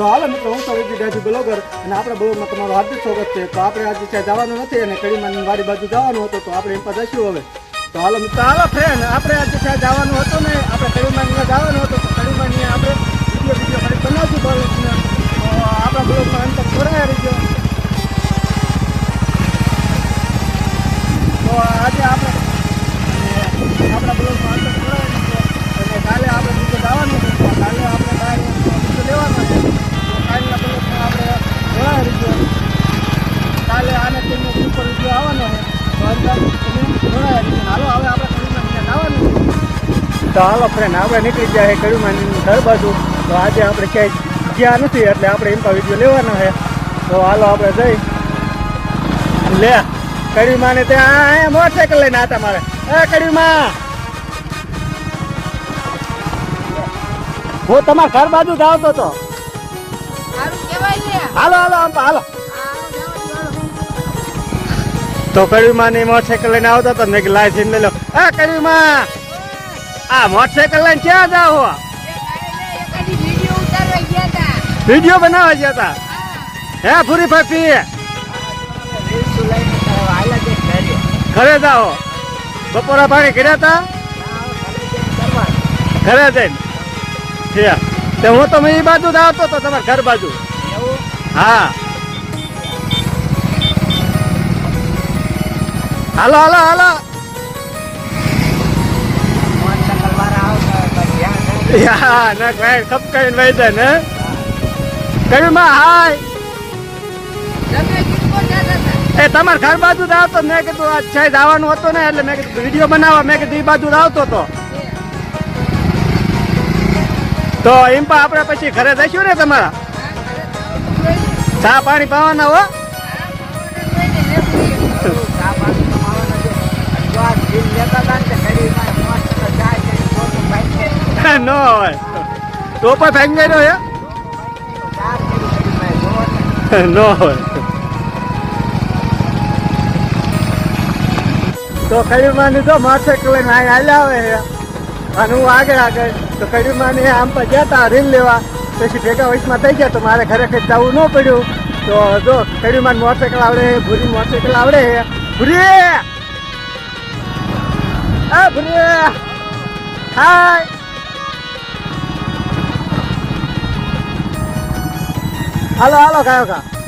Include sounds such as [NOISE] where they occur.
તો હાલો મિત્રો, હું તો વિદ્યાર્થી બ્લોગર અને આપણા બ્લોગમાં તમારું હાર્દિક સ્વાગત છે. તો આપણે આજે ત્યાં જવાનું નથી અને કડીમાં વાડી બાજુ જવાનું હતું, તો આપણે એમ પર જશું હવે. તો હાલો મિત્રો, હાલો ફ્રેન્ડ આપણે તો હાલો ફ્રેન્ડ આપણે નીકળી છે કડીમાં ઘર બાજુ. તો આજે આપણે ક્યાંય ગયા નથી એટલે આપણે એમ વીડિયો લેવાનો છે તો હાલો આપણે જઈ. લે કડીમાં માને ત્યાં મોટરસાઇકલ લઈને આતા મારે. એ કડીમાં! હું તમારા ઘર બાજુ જ આવતો હતો હાલો હાલો આમ હાલો. તો કડીમાં ની મોટરસાઇકલ લઈને આવતો ને મેં કીધું લઈ લો. એ કડીમાં આ મોટરસાઇકલ લઈને ક્યાં જાવ વીડિયો બનાવવા ગયા હતા હે પૂરી ફાફી ઘરે જાઓ. બપોરા પાણી કર્યા હતા ઘરે જઈને. તે હું તો એ બાજુ જ આવતો હતો તમારા ઘર બાજુ. હા. હાલો હાલો હાલો. યા, ના ભાઈ ખપકાઈને વહી જાય ને. કયું માં હાય. એ, તમાર ઘર બાજુ જ આવતો મેં કીધું, આ સાઈડ આવવાનું હતું ને, એટલે મેં કીધું વીડિયો બનાવવા, મેં કીધું એ બાજુ જ આવતો હતો તો એમ પણ આપણે પછી ઘરે જઈશું ને તમારા? ચા પાણી પાવાના હો. નો હોય. તો પણ ફેંક ગયેલો હે. [LAUGHS] નો હોય. તો કડીમાની તો મોટરસાઇકલ લઈને અહીં હાલ્યા આવે છે અને હું આગળ આગળ, તો કડીમાની આમ પર ગયા હતા રીલ લેવા. પછી ભેગા વયસમાં થઈ ગયા તો મારે કંઈ જવું ન પડ્યું. તો જો કડીમાન મોટરસાઇકલ આવડે ભૂરી મોટરસાઇકલ આવડે ભૂરી ભૂરી હાય! હાલો હાલો કાયો કા